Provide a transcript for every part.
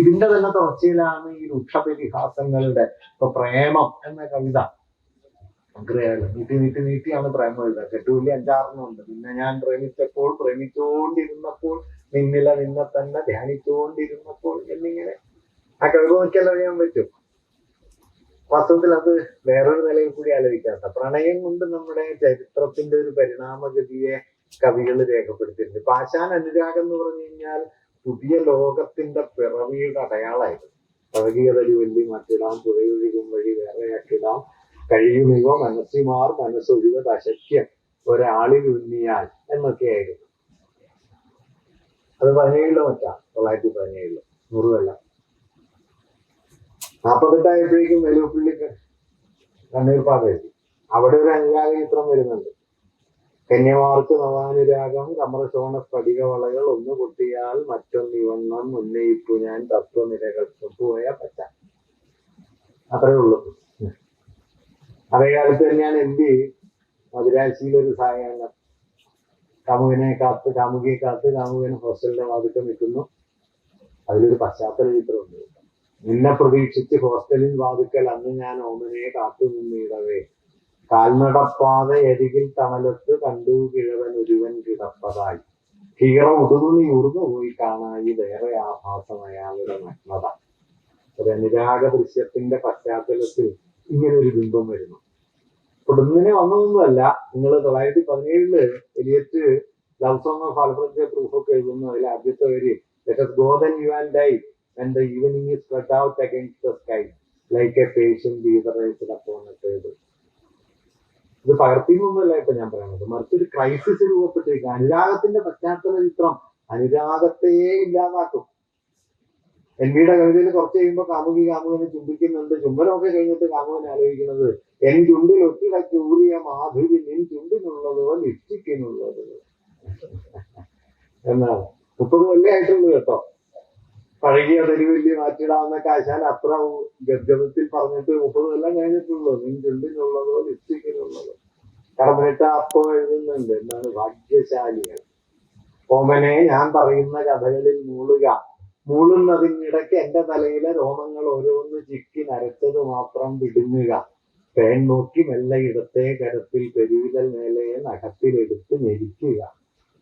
ഇതിന്റെ തന്നെ തുടർച്ചയിലാണ് ഈ രൂക്ഷപരിഹാസങ്ങളുടെ ഇപ്പൊ പ്രേമം എന്ന കവിത. നീട്ടി നീട്ടി നീട്ടിയാണ് പ്രേമം എഴുതുക. കെട്ടുപുള്ളി അഞ്ചാറിനുണ്ട് പിന്നെ ഞാൻ പ്രേമിച്ചപ്പോൾ പ്രേമിച്ചുകൊണ്ടിരുന്നപ്പോൾ നിന്നില നിന്നെ തന്നെ ധ്യാനിച്ചുകൊണ്ടിരുന്നപ്പോൾ എന്നിങ്ങനെ. ആ കവിത നോക്കിയാൽ അറിയാൻ പറ്റും. വാസ്തവത്തിൽ അത് വേറൊരു നിലയിൽ കൂടി ആലോചിക്കാത്ത പ്രണയം കൊണ്ട് നമ്മുടെ ചരിത്രത്തിന്റെ ഒരു പരിണാമഗതിയെ കവികൾ രേഖപ്പെടുത്തിയിട്ടുണ്ട്. പാശാൻ അനുരാഗം എന്ന് പറഞ്ഞു കഴിഞ്ഞാൽ പുതിയ ലോകത്തിന്റെ പിറവിയുടെ അടയാളമായിരുന്നു. പഴകിയതരി വെള്ളി മറ്റിടാം പുഴയൊഴുകും വഴി വേറെയാക്കിടാം. കഴിയുമിവ മനസ്സിമാർ മനസ്സൊഴിവത് അശക്യം ഒരാളിൽ ഉന്നിയാൽ എന്നൊക്കെയായിരുന്നു. അത് പതിനേഴിലോ മറ്റാ? തൊള്ളായിരത്തി പതിനേഴിലോ. നൂറുമല്ല നാപ്പത്തെട്ടായപ്പോഴേക്കും വെലുപ്പള്ളി കണ്ണീർപ്പാത എത്തി. അവിടെ ഒരു അനുരാഗ ചിത്രം വരുന്നുണ്ട്. കന്യമാർക്ക് നവാനുരാഗം കമറശോണ സ്ഫടികവളകൾ ഒന്ന് പൊട്ടിയാൽ മറ്റൊന്ന് ഇവണ്ണം ഉന്നയിപ്പു ഞാൻ തത്വനിരകൾ പോയ പറ്റ അത്രേ ഉള്ളൂ. അതേ കാലത്ത് തന്നെയാണ് എം പി മധുരാശിയിലൊരു സായാഹ്നം. കാമുകനെ കാത്ത് കാമുകിയെ കാത്ത് കാമുകൻ ഹോസ്റ്റലിന്റെ വാതിക്കം നിൽക്കുന്നു. അതിലൊരു പശ്ചാത്തല ചിത്രമുണ്ട്. നിന്നെ പ്രതീക്ഷിച്ച് ഹോസ്റ്റലിൽ വാതുക്കൽ അന്ന് ഞാൻ ഓമനയെ കാത്തു നിന്നിടവേ കാൽനടപ്പാത എരികിൽ തണലത്ത് കണ്ടു കിഴവൻ ഒരുവൻ കിടപ്പതായി. കീറ ഉടുതുണി ഉറുന്നു പോയി കാണായി. വേറെ ആഭാസം അയാളുടെ നഗ്നത. ഒരു അനുരാഗ ദൃശ്യത്തിന്റെ പശ്ചാത്തലത്തിൽ ഇങ്ങനെ ഒരു ബിംബം വരുന്നു. ഇങ്ങനെ വന്നതൊന്നുമല്ല. നിങ്ങൾ തൊള്ളായിരത്തി പതിനേഴിൽ Eliot love song of Alfred Prufrock ഒക്കെ എഴുതുന്നു. അതിൽ ആദ്യത്തെ വരി let's us go then and and and the evening is spread out against the sky like a patient leader ഇത് പകർത്തിന്നൊന്നുമല്ല ഇപ്പൊ ഞാൻ പറയുന്നത്. മറിച്ച് ഒരു ക്രൈസിസ് രൂപപ്പെട്ടിരിക്കുക അനുരാഗത്തിന്റെ പശ്ചാത്തല ചിത്രം അനുരാഗത്തെ ഇല്ലാതാക്കും. എൻ വിയുടെ കവിതയിൽ കുറച്ച് കഴിയുമ്പോൾ കാമുകി കാമുകനെ ചുംബിക്കുന്നുണ്ട്. ചുംബനമൊക്കെ കഴിഞ്ഞിട്ട് കാമുകനെ ആലോചിക്കുന്നത് എൻ ചുണ്ടിൽ ഒത്തിടയ്ക്ക് ഊറിയ മാധുരി നിൻ ചുണ്ടിനുള്ളതോ ലിപ്സ്റ്റിക്കിനുള്ളതോ എന്നാണ്. മുപ്പത് കൊല്ലമായിട്ടുള്ളൂ കേട്ടോ. പഴകിയ വലിയ മാറ്റിടാവുന്ന കാശാൻ അത്ര ഗദ്ഗതത്തിൽ പറഞ്ഞിട്ട് മുപ്പത് എല്ലാം കഴിഞ്ഞിട്ടുള്ളൂ. നീ ചുണ്ടിനുള്ളതോ ലിപ്സ്റ്റിക്കിനുള്ളതോ. കടമിട്ട അപ്പോ എഴുതുന്നുണ്ട്. എന്താണ്? ഭാഗ്യശാലികൾ. ഓമനെ ഞാൻ പറയുന്ന കഥകളിൽ മൂളുക. മൂളുന്നതിനിടയ്ക്ക് എന്റെ തലയിലെ രോമങ്ങൾ ഓരോന്ന് ചിക്കി നരച്ചത് മാത്രം വിടുങ്ങുക. പേൻ നോക്കി മെല്ലെ ഇടത്തെ കരത്തിൽ പെരുവിരൽ മേലെ നഖത്തിലെടുത്ത് ഞെരിക്കുക.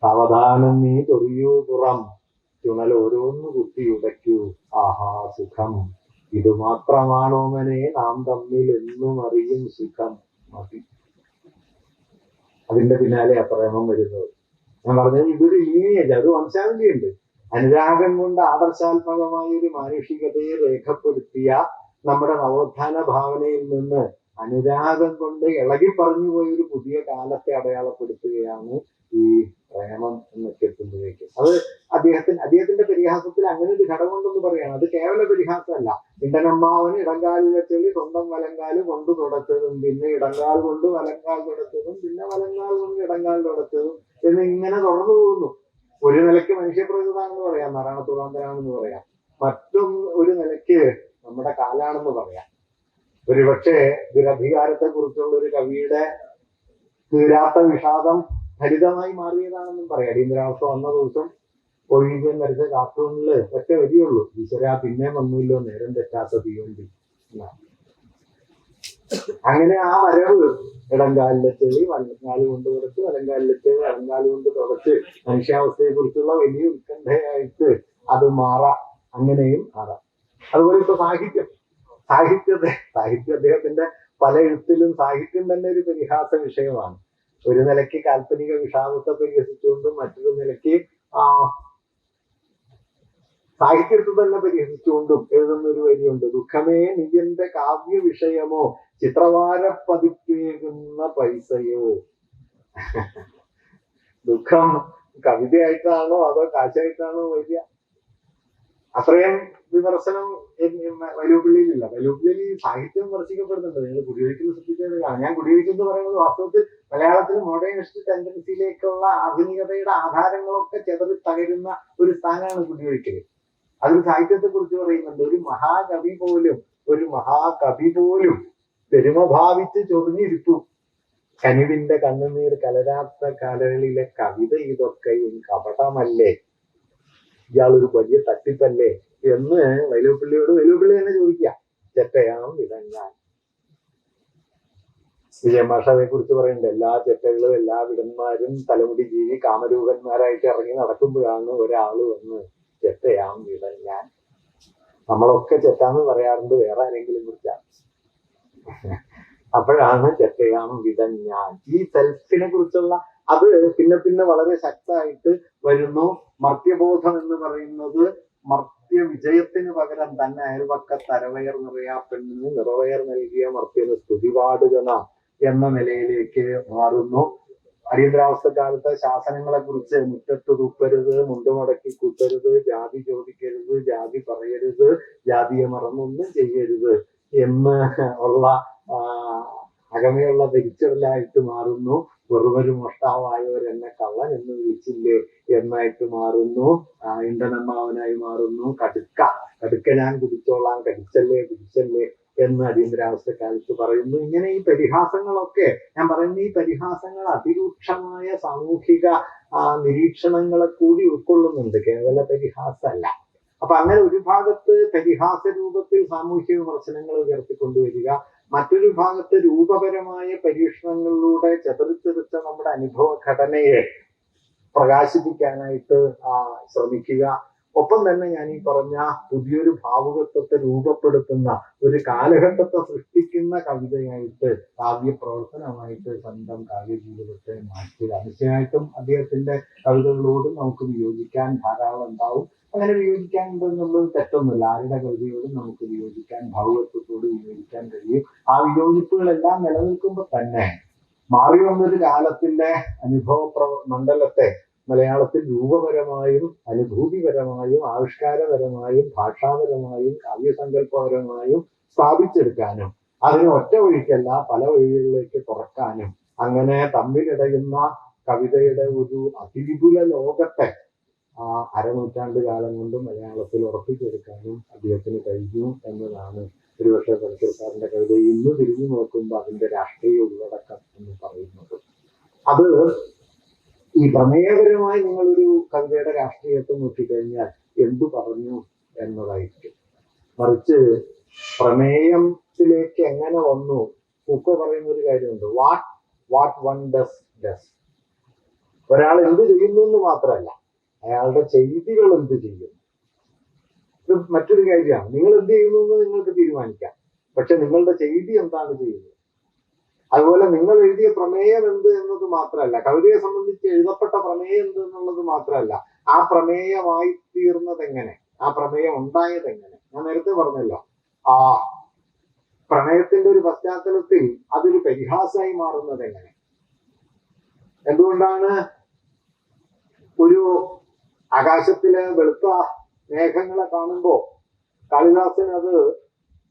സാവധാനം നീ ചൊറിയൂ പുറം. ചുണൽ ഓരോന്ന് കുത്തി ഉടയ്ക്കൂ. ആഹാ സുഖം. ഇത് മാത്രമാണോമനെ നാം തമ്മിൽ എന്നും അറിയും സുഖം. മതി. അതിന്റെ പിന്നാലെ അപ്രേമം വരുന്നത്. ഞാൻ പറഞ്ഞത് ഇതൊരു ഇനിയല്ല അത് വംശാവലിയുണ്ട്. അനുരാഗം കൊണ്ട് ആദർശാത്മകമായ ഒരു മാനുഷികതയെ രേഖപ്പെടുത്തിയ നമ്മുടെ നവോത്ഥാന ഭാവനയിൽ നിന്ന് അനുരാഗം കൊണ്ട് ഇളകി പറഞ്ഞു പോയ ഒരു പുതിയ കാലത്തെ അടയാളപ്പെടുത്തുകയാണ് ഈ പ്രേമം എന്നൊക്കെ എത്തുമ്പോഴേക്ക് അത് അദ്ദേഹത്തിന് അദ്ദേഹത്തിന്റെ പരിഹാസത്തിൽ അങ്ങനെ ഒരു ഘടകമുണ്ടെന്ന് പറയാണ് അത് കേവല പരിഹാസമല്ല. ഇടനമ്മാവന് ഇടങ്കാലിലെ ചെളി സ്വന്തം വലങ്കാൽ കൊണ്ട് തുടച്ചതും പിന്നെ ഇടങ്കാൽ കൊണ്ട് വലങ്കാൽ തുടച്ചതും പിന്നെ വലങ്കാൽ കൊണ്ട് ഇടങ്കാൽ തുടച്ചതും എന്ന് ഇങ്ങനെ തുടർന്നു പോകുന്നു. ഒരു നിലയ്ക്ക് മനുഷ്യപ്രകൃതാണെന്ന് പറയാം നാരായണത്തുറാന്തരാണെന്ന് പറയാം. മറ്റും ഒരു നിലയ്ക്ക് നമ്മുടെ കാലാണെന്ന് പറയാം. ഒരുപക്ഷെ ദുരധികാരത്തെ കുറിച്ചുള്ള ഒരു കവിയുടെ തീരാത്ത വിഷാദം ഹരിതമായി മാറിയതാണെന്നും പറയാം. അടിയന്തരാവസ്ഥ വന്ന ദിവസം ഒഴിഞ്ഞൻ വരച്ച കാർട്ടൂണിൽ ഒറ്റ വരികയുള്ളൂ ഈശ്വര പിന്നെ വന്നില്ലോ നേരം തെറ്റാത്ത തീവണ്ടി അങ്ങനെ ആ വരവ് ഇടങ്കാലിലെത്തേവി വലങ്കാൽ കൊണ്ട് തുടച്ച് വലങ്കാലിലെത്തേവി ഇടങ്കാൽ കൊണ്ട് തുടച്ച് മനുഷ്യാവസ്ഥയെ കുറിച്ചുള്ള വലിയ ഉത്കണ്ഠയായിട്ട് അത് മാറാം. അങ്ങനെയും മാറാം. അതുപോലെ ഇപ്പൊ സാഹിത്യം. സാഹിത്യത്തെ സാഹിത്യ അദ്ദേഹത്തിന്റെ പല എഴുത്തിലും സാഹിത്യം തന്നെ ഒരു പരിഹാസ വിഷയമാണ്. ഒരു നിലയ്ക്ക് കാൽപ്പനിക വിഷാദത്തെ പരിഹസിച്ചുകൊണ്ടും മറ്റൊരു നിലയ്ക്ക് ആ സാഹിത്യത്തെ തന്നെ പരിഹസിച്ചുകൊണ്ടും എഴുതുന്ന ഒരു വരിയുണ്ട്. ദുഃഖമേ നീയന്റെ കാവ്യ വിഷയമോ ചിത്രവാര പതിപ്പേകുന്ന പൈസയോ? ദുഃഖം കവിതയായിട്ടാണോ അതോ കാശായിട്ടാണോ വരിക? അത്രയും വിമർശനം വലിയപ്പള്ളിയിലില്ല വലിയപ്പള്ളിയിൽ സാഹിത്യം വിമർശിക്കപ്പെടുന്നുണ്ട്. നിങ്ങൾ കുടിയൊഴിക്കുന്ന ശ്രദ്ധിച്ചത് ഞാൻ കുടിയൊഴിക്കുന്നത് പറയുന്നത് വാസ്തവത്തിൽ മലയാളത്തിൽ മോഡേണിസ്റ്റ് ടെൻഡൻസിയിലേക്കുള്ള ആധുനികതയുടെ ആധാരങ്ങളൊക്കെ ചെതറി തകരുന്ന ഒരു സ്ഥാനമാണ് കുടിയൊഴിക്കൽ അതിൽ സാഹിത്യത്തെ കുറിച്ച് പറയുന്നുണ്ട്. ഒരു മഹാകവി പോലും ഒരു മഹാകവി പോലും പെരുമ ഭാവിച്ച് ചൊറിഞ്ഞിരുത്തു കനിവിന്റെ കണ്ണുനീർ കലരാത്ത കലകളിലെ കവിത ഇതൊക്കെയും കപടമല്ലേ? ഇയാൾ ഒരു വലിയ തട്ടിപ്പല്ലേ? എന്ന് വൈലോപ്പിള്ളിയോട് വൈലോപ്പിള്ളി തന്നെ ചോദിക്കുക. ചെറ്റയാം വിടങ്ങാൻ അതേ കുറിച്ച് പറയുന്നുണ്ട്. എല്ലാ ചെറ്റകളും എല്ലാ വിടന്മാരും തലമുടി ജീവി കാമരൂപന്മാരായിട്ട് ഇറങ്ങി നടക്കുമ്പോഴാണ് ഒരാൾ വന്ന് ചെറ്റയാം വിടങ്ങാൻ നമ്മളൊക്കെ ചെറ്റാന്ന് പറയാറുണ്ട്. വേറെ ആരെങ്കിലും കുറിച്ചാണ് അപ്പോഴാണ് ചെറ്റയാം വിടഞ്ഞാൻ ഈ സെൽഫിനെ കുറിച്ചുള്ള അത് പിന്നെ പിന്നെ വളരെ ശക്തമായിട്ട് വരുന്നു. മർത്യബോധം എന്ന് പറയുന്നത് മർത്യ വിജയത്തിന് പകരം തന്നെ അയൽവക്ക തരവയർ നിറയാ പെണ്ണിന് നിറവയർ നൽകിയ മർത്യന് സ്തുതിപാടുകന എന്ന നിലയിലേക്ക് മാറുന്നു. അടിയന്തരാവസ്ഥ കാലത്ത് ശാസനങ്ങളെ കുറിച്ച് മുറ്റത്ത് തുപ്പരുത് മുണ്ടുമടക്കി കൂട്ടരുത് ജാതി ചോദിക്കരുത് ജാതി പറയരുത് ജാതിയെ മറന്നൊന്നും ചെയ്യരുത് എന്ന് ഉള്ള അകമയുള്ള തിരിച്ചറിലായിട്ട് മാറുന്നു. വെറുമൊരു മോഷ്ടാവായവരെന്നെ കള്ളൻ എന്ന് വിളിച്ചില്ലേ എന്നായിട്ട് മാറുന്നു. ആ, ഇന്ധനമ്മാവനായി മാറുന്നു. കടുക്ക കടുക്ക ഞാൻ കുടിച്ചോളാം കടിച്ചല്ലേ പിടിച്ചല്ലേ എന്ന് അടിയന്തരാവസ്ഥ കാലത്ത് പറയുന്നു. ഇങ്ങനെ ഈ പരിഹാസങ്ങളൊക്കെ ഞാൻ പറയുന്ന ഈ പരിഹാസങ്ങൾ അതിരൂക്ഷമായ സാമൂഹിക നിരീക്ഷണങ്ങളെ കൂടി ഉൾക്കൊള്ളുന്നുണ്ട്. കേവല പരിഹാസമല്ല. അപ്പൊ അങ്ങനെ ഒരു ഭാഗത്ത് പരിഹാസ രൂപത്തിൽ സാമൂഹ്യ വിമർശനങ്ങൾ ഉയർത്തിക്കൊണ്ടുവരിക മറ്റൊരു ഭാഗത്ത് രൂപപരമായ പരീക്ഷണങ്ങളിലൂടെ ചെതറിച്ചെറിച്ച നമ്മുടെ അനുഭവ ഘടനയെ പ്രകാശിപ്പിക്കാനായിട്ട് ശ്രമിക്കുക. ഒപ്പം തന്നെ ഞാൻ ഈ പറഞ്ഞ പുതിയൊരു ഭാവുകത്വത്തെ രൂപപ്പെടുത്തുന്ന ഒരു കാലഘട്ടത്തെ സൃഷ്ടിക്കുന്ന കവിതയായിട്ട് കാവ്യ പ്രവർത്തനമായിട്ട് സ്വന്തം കാവ്യ ജീവിതത്തെ മാറ്റുക തീർച്ചയായിട്ടും അദ്ദേഹത്തിന്റെ കവിതകളോട് നമുക്ക് വിയോജിക്കാൻ ധാരാളം ഉണ്ടാവും. അങ്ങനെ വിയോജിക്കാൻ ഉണ്ടെന്നുള്ളത് തെറ്റൊന്നുമില്ല. ആരുടെ കവിതയോടും നമുക്ക് വിയോജിക്കാൻ ഭാവുകത്വത്തോട് വിയോജിക്കാൻ കഴിയും ആ വിയോജിപ്പുകളെല്ലാം നിലനിൽക്കുമ്പോൾ തന്നെ മാറി വന്നൊരു കാലത്തിന്റെ അനുഭവ പ്ര- മണ്ഡലത്തെ മലയാളത്തിൽ രൂപപരമായും അനുഭൂതിപരമായും ആവിഷ്കാരപരമായും ഭാഷാപരമായും കാവ്യസങ്കല്പപരമായും സ്ഥാപിച്ചെടുക്കാനും അതിനെ ഒറ്റ വഴിക്കല്ല പല വഴികളിലേക്ക് തുറക്കാനും അങ്ങനെ തമ്മിലിടയുന്ന കവിതയുടെ ഒരു അതിവിപുല ലോകത്തെ ആ അരനൂറ്റാണ്ട് കാലം കൊണ്ട് മലയാളത്തിൽ ഉറപ്പിച്ചെടുക്കാനും അദ്ദേഹത്തിന് കഴിഞ്ഞു എന്നതാണ് ഒരുപക്ഷെ പരസ്പര സാറിന്റെ കവിത ഇന്ന് തിരിഞ്ഞു നോക്കുമ്പോൾ അതിന്റെ രാഷ്ട്രീയ ഉള്ളടക്കം എന്ന് പറയുന്നത്. അത് ഈ പ്രമേയപരമായി നിങ്ങളൊരു കവിതയുടെ രാഷ്ട്രീയത്തെ നോക്കിക്കഴിഞ്ഞാൽ എന്തു പറഞ്ഞു എന്നതായിരിക്കും. മറിച്ച് പ്രമേയത്തിലേക്ക് എങ്ങനെ വന്നു? പൂക്കോ പറയുന്ന ഒരു കാര്യമുണ്ട്. What what one does does ഒരാൾ എന്ത് ചെയ്യുന്നു എന്ന് മാത്രമല്ല അയാളുടെ ചെയ്തികൾ എന്ത് ചെയ്യും ഇത് മറ്റൊരു കാര്യമാണ്. നിങ്ങൾ എന്ത് ചെയ്യുന്നു എന്ന് നിങ്ങൾക്ക് തീരുമാനിക്കാം. പക്ഷെ നിങ്ങളുടെ ചെയ്തി എന്താണ് ചെയ്യുന്നത്? അതുപോലെ നിങ്ങൾ എഴുതിയ പ്രമേയം എന്ത് എന്നത് മാത്രമല്ല കവിതയെ സംബന്ധിച്ച് എഴുതപ്പെട്ട പ്രമേയം എന്ത് എന്നുള്ളത് മാത്രമല്ല ആ പ്രമേയമായി തീർന്നത് എങ്ങനെ ആ പ്രമേയം ഉണ്ടായത് എങ്ങനെ ഞാൻ നേരത്തെ പറഞ്ഞല്ലോ. ആ പ്രണയത്തിന്റെ ഒരു പശ്ചാത്തലത്തിൽ അതൊരു പരിഹാസമായി മാറുന്നത് എങ്ങനെ എന്തുകൊണ്ടാണ് ഒരു ആകാശത്തിലെ വെളുത്ത മേഘങ്ങളെ കാണുമ്പോ കാളിദാസൻ അത്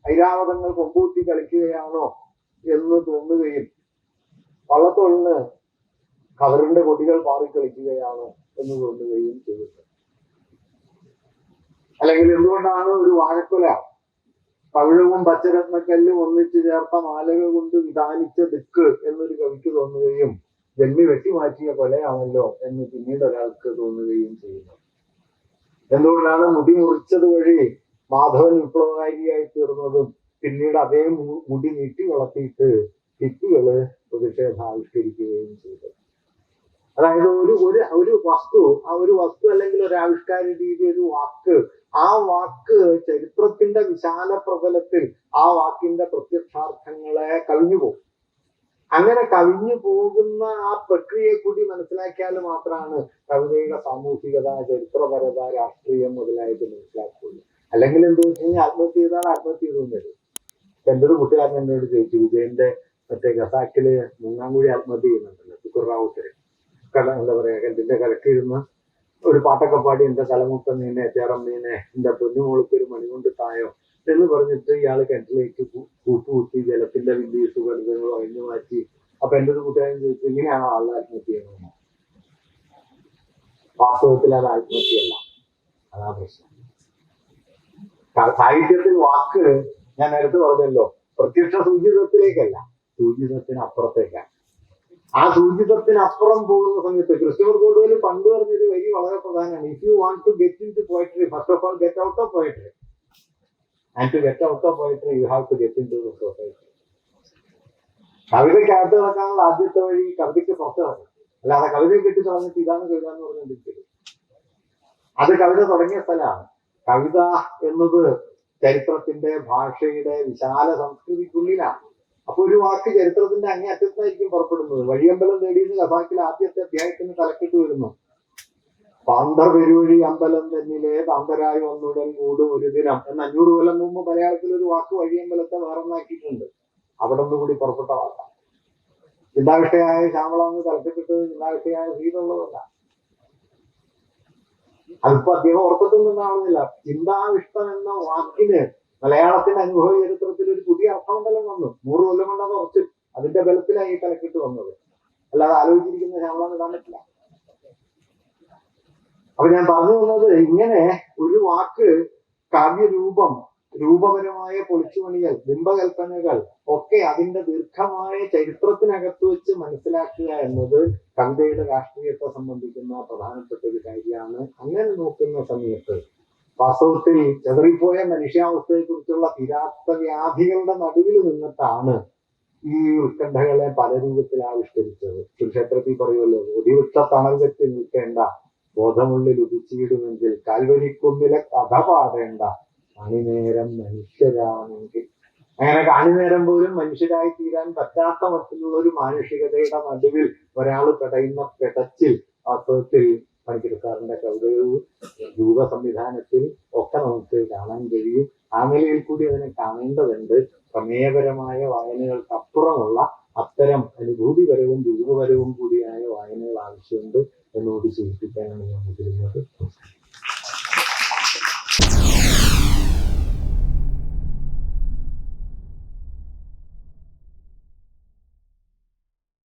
ഐരാവതങ്ങൾ കൊമ്പൂത്തി കളിക്കുകയാണോ എന്ന് തോന്നുകയും വള്ളത്തോളിന് കവറിന്റെ കൊടികൾ പാറി കളിക്കുകയാണോ എന്ന് തോന്നുകയും ചെയ്തിട്ടുണ്ട് അല്ലെങ്കിൽ എന്തുകൊണ്ടാണ് ഒരു വാഴക്കൊല? പവിഴവും പച്ചരത്നക്കല്ലും ഒന്നിച്ച് ചേർത്ത മാലകൾ കൊണ്ട് വിധാനിച്ച ദിക്ക് എന്നൊരു കവിക്ക് തോന്നുകയും ജന്മി വെട്ടിമാറ്റിയ കൊലയാണല്ലോ എന്ന് പിന്നീട് ഒരാൾക്ക് തോന്നുകയും ചെയ്യുന്നു. എന്തുകൊണ്ടാണ് മുടി മുറിച്ചത് വഴി മാധവൻ വിപ്ലവകാരിയായി തീർന്നതും പിന്നീട് അതേ മുടി നീട്ടി വളർത്തിയിട്ട് ഹിപ്പുകൾ പ്രതിഷേധം ആവിഷ്കരിക്കുകയും ചെയ്തു. അതായത് ഒരു ഒരു ഒരു വസ്തു ആ ഒരു വസ്തു അല്ലെങ്കിൽ ഒരു ആവിഷ്കാര രീതി ഒരു വാക്ക് ആ വാക്ക് ചരിത്രത്തിന്റെ വിശാല പ്രതലത്തിൽ ആ വാക്കിന്റെ പ്രത്യക്ഷാർത്ഥങ്ങളെ കവിഞ്ഞു പോകും അങ്ങനെ കവിഞ്ഞു പോകുന്ന ആ പ്രക്രിയയെ കൂടി മനസ്സിലാക്കിയാൽ മാത്രമാണ് കവിതയുടെ സാമൂഹികത ചരിത്രപരത രാഷ്ട്രീയം മുതലായിട്ട് മനസ്സിലാക്കുള്ളൂ. അല്ലെങ്കിൽ എന്ത് വെച്ച് കഴിഞ്ഞാൽ ആത്മഹത്യ ചെയ്താൽ ആത്മഹത്യ ചെയ്തു എന്റെ ഒരു കൂട്ടുകാരൻ എന്നോട് ചോദിച്ചു വിജയന്റെ മറ്റേ ഖസാക്കിൽ കൂടി ആത്മഹത്യ ചെയ്യുന്നുണ്ടല്ലോ തുക്കുറാവുത്തര് കട എന്താ പറയാ കണ്ടിന്റെ കരക്കിരുന്ന് ഒരു പാട്ടൊക്കെ പാടി എന്റെ തലമുട്ട നീനെ ചേറമ്മീനെ എന്റെ പൊന്നുമോൾക്ക് ഒരു തായോ എന്ന് പറഞ്ഞിട്ട് ഇയാൾ കിണറ്റിലേക്ക് കൂപ്പ് കുത്തി ജലത്തിന്റെ വലിയ സുഗന്ധങ്ങൾ ഒഴിഞ്ഞു മാറ്റി. അപ്പൊ എന്റെ ഒരു കൂട്ടുകാരൻ ചോദിച്ചു ഇങ്ങനെയാണോ ആൾ ആത്മഹത്യ വാസ്തവത്തിൽ അത് ആത്മഹത്യയല്ല. അതാ പ്രശ്നം. സാഹിത്യത്തിൽ വാക്ക് ഞാൻ നേരത്തെ പറഞ്ഞല്ലോ പ്രത്യക്ഷ സൂചിതത്തിലേക്കല്ല സൂചിതത്തിന് അപ്പുറത്തേക്കാണ് ആ സൂചിതത്തിനപ്പുറം പോകുന്ന സമയത്ത് ക്രിസ്റ്റഫർ കൂടുതൽ പണ്ട് പറഞ്ഞൊരു വരി വളരെ പ്രധാനമാണ്. If you want to get into poetry first of all get out of poetry and to get out of poetry, you have to get into the society. കവിതയ്ക്ക് അകത്ത് കിടക്കാനുള്ള ആദ്യത്തെ വഴി കവിതയ്ക്ക് പുറത്ത് കിടക്കണം അല്ലാതെ കവിതയെ കെട്ടി തുടങ്ങിയിട്ട് ഇതാണ് കവിത എന്ന് പറഞ്ഞിട്ടില്ല അത് കവിത തുടങ്ങിയ സ്ഥലമാണ്. കവിത എന്നത് ചരിത്രത്തിന്റെ ഭാഷയുടെ വിശാല സംസ്കൃതിക്കുള്ളിലാണ്. അപ്പൊ ഒരു വാക്ക് ചരിത്രത്തിന്റെ അങ്ങേ അറ്റത്തായിരിക്കും പുറപ്പെടുന്നത്. വഴിയമ്പലം തേടിയെന്ന് കഥാക്കിൽ ആദ്യത്തെ അധ്യായത്തിന് തലക്കെട്ട് വരുന്നു. പാന്തർ പെരുവഴി അമ്പലം തന്നിലെ താന്തരായി വന്നുടൻ കൂടും ഒരു ദിനം. എന്ന് അഞ്ഞൂറ് കൊല്ലം മുമ്പ് മലയാളത്തിൽ ഒരു വാക്ക് വഴിയമ്പലത്തെ വേറൊന്നാക്കിയിട്ടുണ്ട് അവിടെ നിന്ന് കൂടി പുറപ്പെട്ട വാക്കാണ് ചിന്താവിഷയായ ശ്യാമള എന്ന് തലക്കെട്ടിട്ട് ചിന്താവിഷയായ സീതുള്ളതല്ല അതിപ്പോ അദ്ദേഹം ഓർത്തിട്ടൊന്നും നിന്നാവുന്നില്ല. ചിന്താവിഷ്ടം എന്ന വാക്കിന് മലയാളത്തിന്റെ അനുഭവ ചരിത്രത്തിൽ ഒരു പുതിയ അർത്ഥമുണ്ടല്ലോ വന്നു. നൂറ് കൊല്ലം കൊണ്ടാണ് ഉറച്ചു അതിന്റെ ബലത്തിലായി തലക്കെട്ട് വന്നത്. അല്ലാതെ ആലോചിച്ചിരിക്കുന്ന ശമ്പളം ഇടാൻ അപ്പൊ ഞാൻ പറഞ്ഞു വന്നത് ഇങ്ങനെ ഒരു വാക്ക് കാവ്യരൂപം രൂപപരമായ പൊളിച്ചുപണികൾ ബിംബകൽപ്പനകൾ ഒക്കെ അതിന്റെ ദീർഘമായ ചരിത്രത്തിനകത്ത് വെച്ച് മനസ്സിലാക്കുക എന്നത് കവിതയുടെ രാഷ്ട്രീയത്തെ സംബന്ധിക്കുന്ന പ്രധാനപ്പെട്ട ഒരു കാര്യമാണ്. അങ്ങനെ നോക്കുന്ന സമയത്ത് വാസ്തവത്തിൽ ചെതറിപ്പോയ മനുഷ്യാവസ്ഥയെ കുറിച്ചുള്ള തീരാത്ത വ്യാധികളുടെ നടുവിൽ നിന്നിട്ടാണ് ഈ ഉത്കണ്ഠകളെ പല രൂപത്തിൽ ആവിഷ്കരിച്ചത്. കുരുക്ഷേത്രത്തിൽ പറയുമല്ലോ ഒരു വിട്ട തണൽ വെച്ച് നിൽക്കേണ്ട ബോധമുള്ളിൽ ഉദിച്ചിടുമെങ്കിൽ കാൽവരിക്കുന്നിലെ കഥ പാടേണ്ട. അണിനേരം മനുഷ്യരാണെങ്കിൽ. അങ്ങനെ കാണിനേരം പോലും മനുഷ്യരായി തീരാൻ പറ്റാത്ത മട്ടിലുള്ള ഒരു മാനുഷികതയുടെ നടുവിൽ ഒരാൾ പെടയുന്ന പെടച്ചിൽ വാസ്തവത്തിൽ പണിക്കെടുക്കാറിന്റെ കവിതയും രൂപ സംവിധാനത്തിൽ ഒക്കെ നമുക്ക് കാണാൻ കഴിയും. ആ നിലയിൽ കൂടി അതിനെ കാണേണ്ടതുണ്ട്. പ്രമേയപരമായ വായനകൾക്ക് അപ്പുറമുള്ള അത്തരം അനുഭൂതിപരവും രൂപപരവും കൂടിയായ വായനകൾ ആവശ്യമുണ്ട്. Hello, this is Peter.